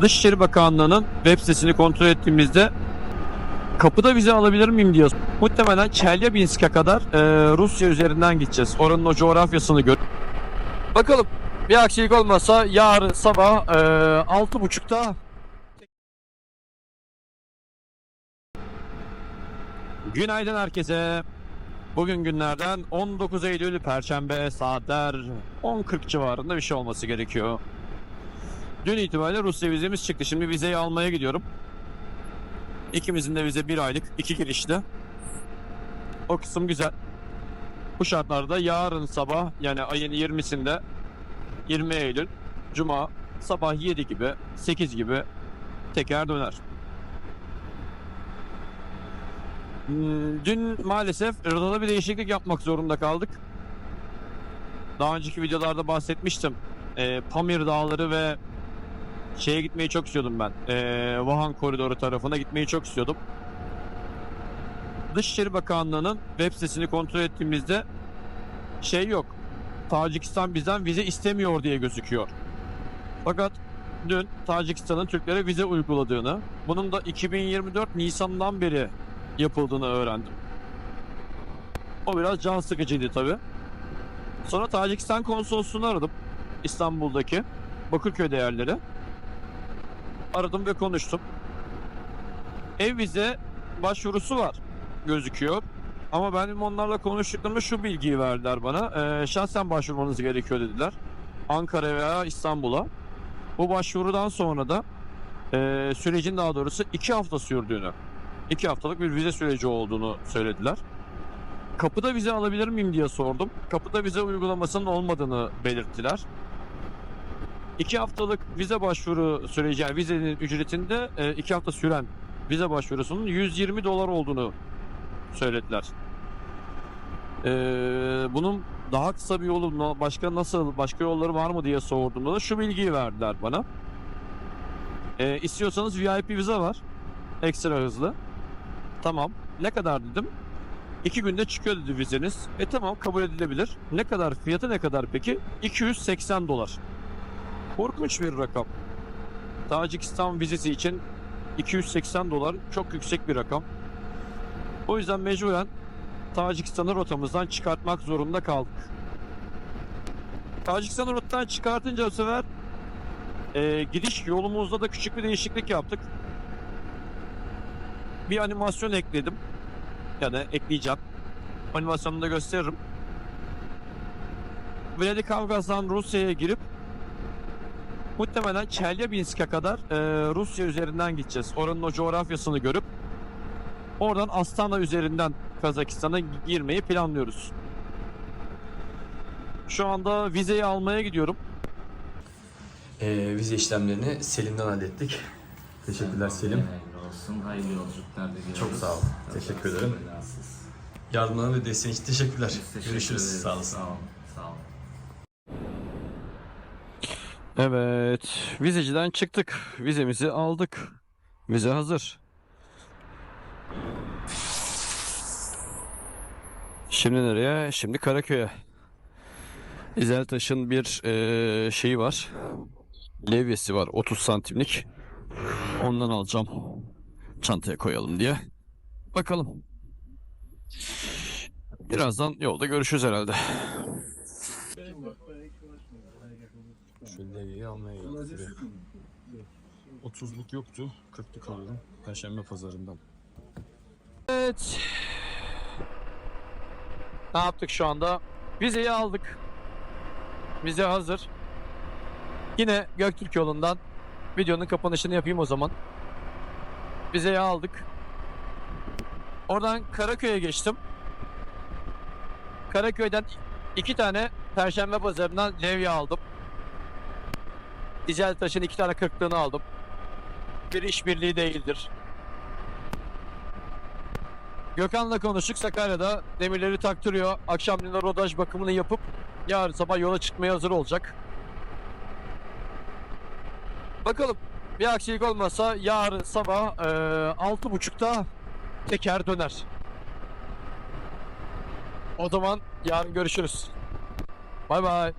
Dışişleri Bakanlığı'nın web sitesini kontrol ettiğimizde kapıda vize alabilir miyim diyor. Muhtemelen Çelyabinsk'e kadar e, Rusya üzerinden gideceğiz. Oranın o coğrafyasını gör. Bakalım bir aksilik olmazsa yarın sabah e, 6.30'da Günaydın herkese. Bugün günlerden 19 Eylül Perşembe saatler 10.40 civarında bir şey olması gerekiyor. Dün itibariyle Rusya vizemiz çıktı. Şimdi vizeyi almaya gidiyorum. İkimizin de vize bir aylık, iki girişli. O kısım güzel. Bu şartlarda yarın sabah yani ayın 20'sinde 20 Eylül Cuma sabah 7 gibi 8 gibi teker döner. Hmm, Dün maalesef rotada bir değişiklik yapmak zorunda kaldık. Daha önceki videolarda bahsetmiştim. Ee, Pamir Dağları ve şeye gitmeyi çok istiyordum ben. Ee, Vahan Koridoru tarafına gitmeyi çok istiyordum. Dışişleri Bakanlığı'nın web sitesini kontrol ettiğimizde şey yok. Tacikistan bizden vize istemiyor diye gözüküyor. Fakat dün Tacikistan'ın Türklere vize uyguladığını, bunun da 2024 Nisan'dan beri yapıldığını öğrendim. O biraz can sıkıcıydı tabi. Sonra Tacikistan konsolosluğunu aradım. İstanbul'daki Bakırköy değerleri. Aradım ve konuştum. Ev vize başvurusu var gözüküyor. Ama benim onlarla konuştuklarımda şu bilgiyi verdiler bana. Ee, şahsen başvurmanız gerekiyor dediler. Ankara veya İstanbul'a. Bu başvurudan sonra da e, sürecin daha doğrusu iki hafta sürdüğünü, iki haftalık bir vize süreci olduğunu söylediler. Kapıda vize alabilir miyim diye sordum. Kapıda vize uygulamasının olmadığını belirttiler. İki haftalık vize başvuru süreci, yani vizenin ücretinde e, iki hafta süren vize başvurusunun 120 dolar olduğunu söylediler. Ee, bunun daha kısa bir yolu, başka nasıl, başka yolları var mı diye sorduğumda da şu bilgiyi verdiler bana. Ee, istiyorsanız VIP vize var. Ekstra hızlı. Tamam. Ne kadar dedim. İki günde çıkıyor dedi vizeniz. E tamam kabul edilebilir. Ne kadar fiyatı ne kadar peki? 280 dolar. Korkunç bir rakam. Tacikistan vizesi için 280 dolar çok yüksek bir rakam. O yüzden mecburen Tacikistan'ı rotamızdan çıkartmak zorunda kaldık. Tacikistan'ı rotadan çıkartınca bu sefer e, gidiş yolumuzda da küçük bir değişiklik yaptık. Bir animasyon ekledim. Ya da ekleyeceğim. Animasyonunu da gösteririm. Vladikavkaz'dan Rusya'ya girip muhtemelen Çelyabinsk'e kadar e, Rusya üzerinden gideceğiz. Oranın o coğrafyasını görüp oradan Astana üzerinden Kazakistan'a girmeyi planlıyoruz. Şu anda vizeyi almaya gidiyorum. Ee, vize işlemlerini Selim'den hallettik. Teşekkürler Selim. Olsun. Hayırlı yolculuklar diliyoruz. Çok sağ ol. Teşekkür ederim. Yardımlarına ve desteğin için teşekkürler. Görüşürüz. ederiz. Sağ olasın. Sağ olun. Sağ olun. Evet, vizeciden çıktık. Vizemizi aldık. Vize hazır. Şimdi nereye? Şimdi Karaköy'e. İzeltaş'ın bir eee, şeyi var. Levyesi var 30 santimlik. Ondan alacağım. Çantaya koyalım diye. Bakalım. Birazdan yolda görüşürüz herhalde. Şu levyeyi almaya geldik. 30'luk yoktu. 40'lık aldım. Perşembe pazarından. Evet. Ne yaptık şu anda? Vizeyi aldık. Vize hazır. Yine Göktürk yolundan videonun kapanışını yapayım o zaman. Vizeyi aldık. Oradan Karaköy'e geçtim. Karaköy'den iki tane Perşembe pazarından levye aldım. Dizel taşın iki tane kırıklığını aldım. Bir işbirliği değildir. Gökhan'la konuştuk Sakarya'da demirleri taktırıyor. Akşamleyin rodaj bakımını yapıp yarın sabah yola çıkmaya hazır olacak. Bakalım bir aksilik olmazsa yarın sabah altı buçukta teker döner. O zaman yarın görüşürüz. Bay bay.